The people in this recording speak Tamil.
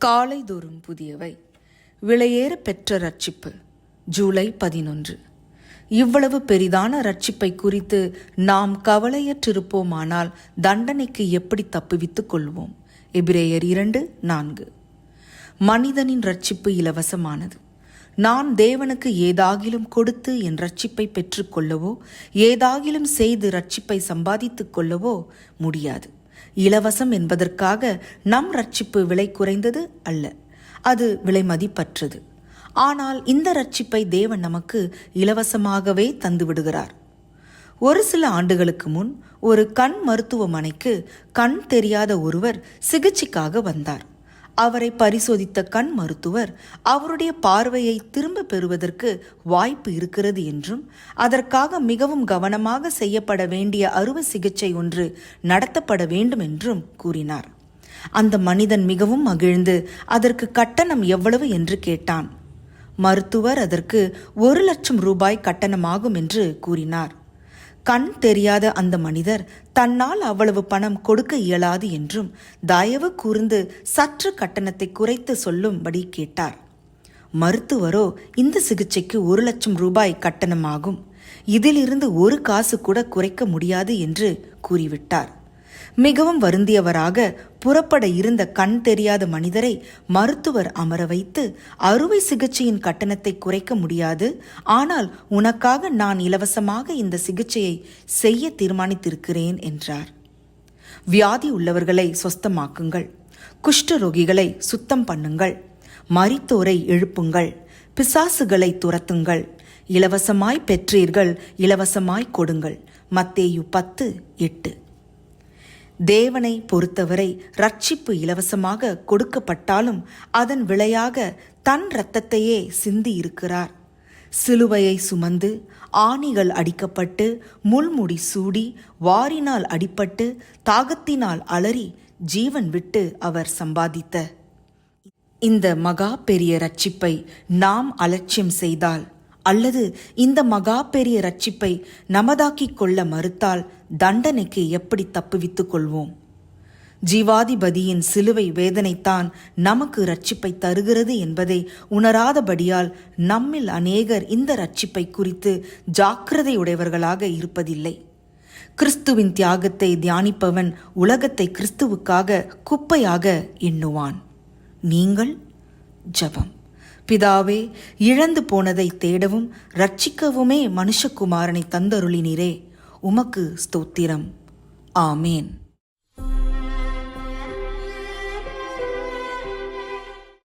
காலை தோறும் புதியவை. விலையேற பெற்ற ரட்சிப்பு. ஜூலை பதினொன்று. இவ்வளவு பெரிதான ரட்சிப்பை குறித்து நாம் கவலையற்றிருப்போமானால் தண்டனைக்கு எப்படி தப்புவித்துக் கொள்வோம்? எபிரேயர் இரண்டு நான்கு. மனிதனின் ரட்சிப்பு இலவசமானது. நான் தேவனுக்கு ஏதாகிலும் கொடுத்து என் ரட்சிப்பை பெற்றுக்கொள்ளவோ ஏதாகிலும் செய்து ரட்சிப்பை சம்பாதித்துக் கொள்ளவோ முடியாது. இலவசம் என்பதற்காக நம் ரட்சிப்பு விலை குறைந்தது அல்ல. அது விலை மதிப்பற்றது. ஆனால் இந்த ரட்சிப்பை தேவன் நமக்கு இலவசமாகவே தந்து விடுகிறார். ஒரு சில ஆண்டுகளுக்கு முன் ஒரு கண் மருத்துவமனைக்கு கண் தெரியாத ஒருவர் சிகிச்சைக்காக வந்தார். அவரை பரிசோதித்த கண் மருத்துவர் அவருடைய பார்வையை திரும்ப பெறுவதற்கு வாய்ப்பு இருக்கிறது என்றும் அதற்காக மிகவும் கவனமாக செய்யப்பட வேண்டிய அறுவை சிகிச்சை ஒன்று நடத்தப்பட வேண்டும் என்றும் கூறினார். அந்த மனிதன் மிகவும் மகிழ்ந்து அதற்கு கட்டணம் எவ்வளவு? என்று கேட்டான். மருத்துவர் அதற்கு ஒரு லட்சம் ரூபாய் கட்டணமாகும் என்று கூறினார். கண் தெரியாத அந்த மனிதர் தன்னால் அவ்வளவு பணம் கொடுக்க இயலாது என்றும் தயவு கூர்ந்து சற்று கட்டணத்தை குறைத்து சொல்லும்படி கேட்டார். மருத்துவரோ இந்த சிகிச்சைக்கு ஒரு லட்சம் ரூபாய் கட்டணமாகும். இதிலிருந்து ஒரு காசு கூட குறைக்க முடியாது என்று கூறிவிட்டார். மிகவும் வருந்தியவராக புறப்பட இருந்த கண் தெரியாத மனிதரை மருத்துவர் அமர வைத்து அறுவை சிகிச்சையின் கட்டணத்தை குறைக்க முடியாது. ஆனால் உனக்காக நான் இலவசமாக இந்த சிகிச்சையை செய்ய தீர்மானித்திருக்கிறேன் என்றார். வியாதி உள்ளவர்களை சொஸ்தமாக்குங்கள். குஷ்டரோகிகளை சுத்தம் பண்ணுங்கள். மரித்தோரை எழுப்புங்கள். பிசாசுகளை துரத்துங்கள். இலவசமாய் பெற்றீர்கள் இலவசமாய் கொடுங்கள். மத்தேயு பத்து எட்டு. தேவனை பொறுத்தவரை ரட்சிப்பு இலவசமாக கொடுக்கப்பட்டாலும் அதன் விளையாக தன் இரத்தத்தையே சிந்தி இருக்கிறார். சிலுவையை சுமந்து ஆணிகள் அடிக்கப்பட்டு முள்முடி சூடி வாரினால் அடிப்பட்டு தாகத்தினால் அலறி ஜீவன் விட்டு அவர் சம்பாதித்த. இந்த மகா பெரிய ரட்சிப்பை நாம் அலட்சியம் செய்தால் அல்லது இந்த மகா பெரிய ரட்சிப்பை நமதாக்கிக் கொள்ள மறுத்தால் தண்டனைக்கு எப்படி தப்புவித்துக் கொள்வோம்? ஜீவாதிபதியின் சிலுவை வேதனைத்தான் நமக்கு ரட்சிப்பை தருகிறது என்பதை உணராதபடியால் நம்மில் அநேகர் இந்த ரட்சிப்பை குறித்து ஜாக்கிரதையுடையவர்களாக இருப்பதில்லை. கிறிஸ்துவின் தியாகத்தை தியானிப்பவன் உலகத்தை கிறிஸ்துவுக்காக குப்பையாக எண்ணுவான். நீங்கள் ஜபம். பிதாவே இழந்து போனதை தேடவும் ரட்சிக்கவுமே மனுஷகுமாரனை தந்தருளினீரே. உமக்கு ஸ்தோத்திரம். ஆமேன்.